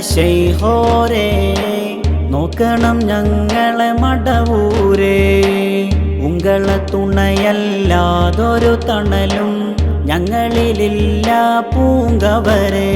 ശൈഹോരേ നോക്കണം ഞങ്ങളെ മടവൂരേ. ഉങ്ങളെ തുണയല്ലാതൊരു തണലും ഞങ്ങളിലില്ല പൂങ്കവരേ.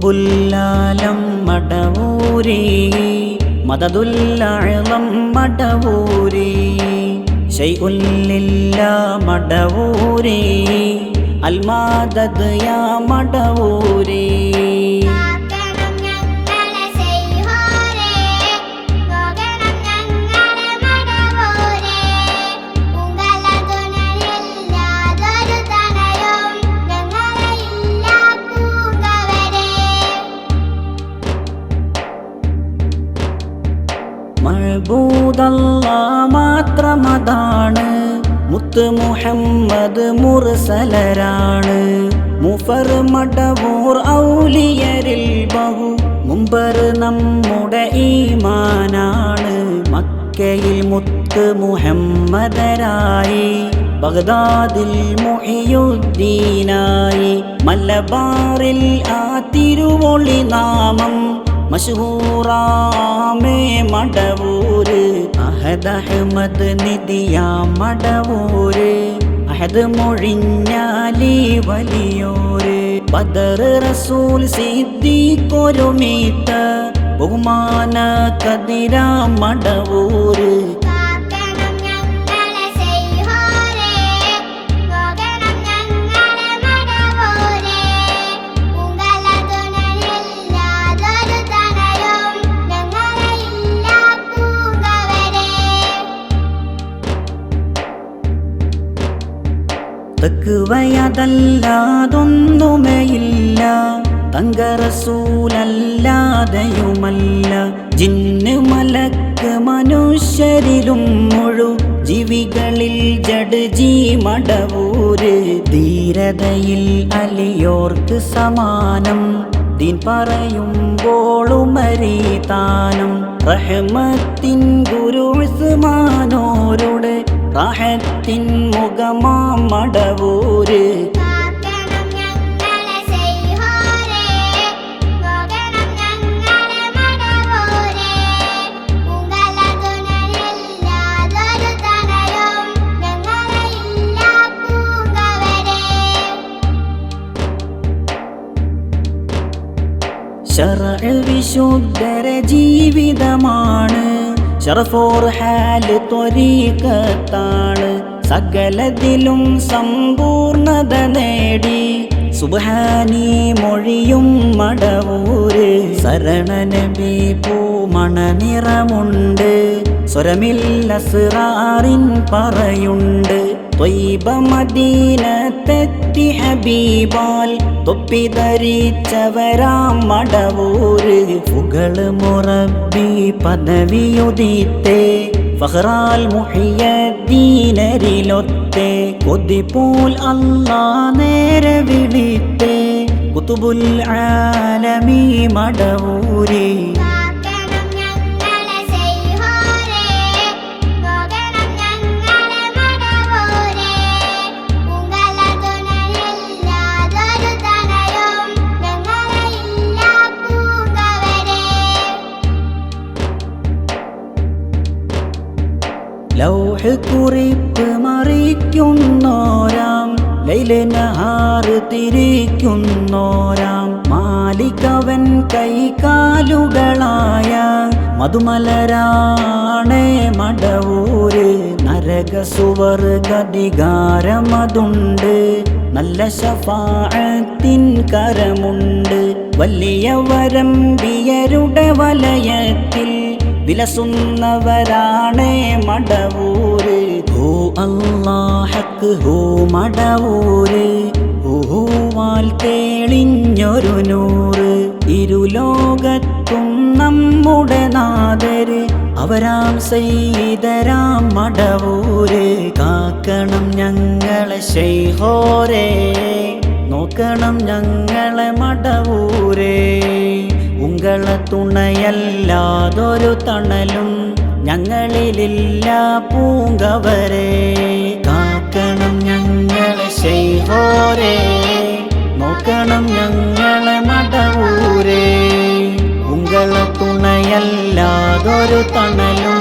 കുത്തുബുല്ലാലം മടവൂരി. മദതുല്ലളം മടവൂരി. ശൈഉല്ലില്ല മടവൂരി. അൽമാദദ് യാ മടവൂരി. മഴബൂതല്ല മാത്രമതാണ്. മുത്ത് മുഹമ്മദ് മുർസലരാണ്. മുഫർ മടവൂർ ഔലിയരിൽ ബഹു. മുമ്പർ നമ്മുടെ ഈമാനാണ്. മക്കയിൽ മുത്ത് മുഹമ്മദരായി. ബഗ്ദാദിൽ മുഹിയുദ്ദീനായി. മലബാറിൽ ആ തിരുവൊളി നാമം. മഷൂറാമേ മടവൂര് അഹദ് അഹമ്മദ് നിധിയ മടവൂര്. അഹദ് മൊഴിഞ്ഞാലി വലിയോര്. ബദർ റസൂൽ സിദ്ദീഖൊരുമീത്ത ബഹുമാന കതിര മടവൂര്. തെക്കുവയതല്ലാതൊന്നുമേയില്ല തങ്കറസൂലല്ലാതെയുമല്ല. ജിന്ന് മലക്ക് മനുഷ്യരിലും മുഴു. ജീവികളിൽ ജഡ്ജി മടവൂര്. ധീരതയിൽ അലിയോർക്ക് സമാനം. ദീൻ പറയുമ്പോളുമരീതാനം റഹ്മത്തിൻ ഗുരു ഉസ്മാനോരുടെ റാഹത്തിൻ മുഖമാം മടവൂര്. വിശുദ്ധര ജീവിതമാണ്. ഷറഫോർ സകലതിലും സമ്പൂർണത നേടി. സുബഹാനി മൊഴിയും മടവൂര് ശരണനബി പൂമണ നിറമുണ്ട് സ്വരമില്ല സിറാറിൻ പറയുണ്ട്. ത്വയ്ബ മദീനത്തെത്തി ഹബീബാൽ തൊപ്പി ധരിച്ചവരാം മടവൂര്. പുകൾ മുറബി പദവിയുദിത്തേ ഫഹ്റാൽ മുഹിയദ്ദീനരിലൊത്തേ കൊതിപോൽ അല്ലാ നേരെ വിളിത്തേ കുത്തുബുൽ ആലമീ മടവൂരേ. ലൗഹ് കുറിപ്പ് മറിക്കുന്നോരാം ലൈലനഹാറ് തിരിക്കുന്നോരാം. മാലികവൻ കൈകാലുകളായ മധുമലരാണേ മടവൂര്. നരക സുവർഗധികാരമതുണ്ട് നല്ല ശഫാഴത്തിൻ കരമുണ്ട്. വലിയ വരമ്പിയരുടെ വലയത്തിൽ വിലസുന്നവരാണേ മടവൂര്. ഹോ അല്ലാഹക്ക് ഹോ മടവൂര്. ഹൂവാൽ തേളിഞ്ഞൊരു നൂറ്. ഇരുലോകത്തും നമ്മുടെ നാദര് അവരാം സൈതരാം മടവൂര്. കാക്കണം ഞങ്ങളെ ശൈഹോരേ നോക്കണം ഞങ്ങളെ മടവൂരേ. ഉങ്ങളെ തുണയല്ലാതൊരു തണലും ഞങ്ങളിലില്ല പൂങ്കവരെ. കാക്കണം ഞങ്ങളെ ശൈഹോരേ നോക്കണം ഞങ്ങളെ മടവൂരേ. ഉങ്ങളെ തുണയല്ലാതൊരു തണലും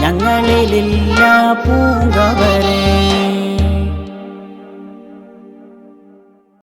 ഞങ്ങളിലില്ല പൂങ്കവരെ.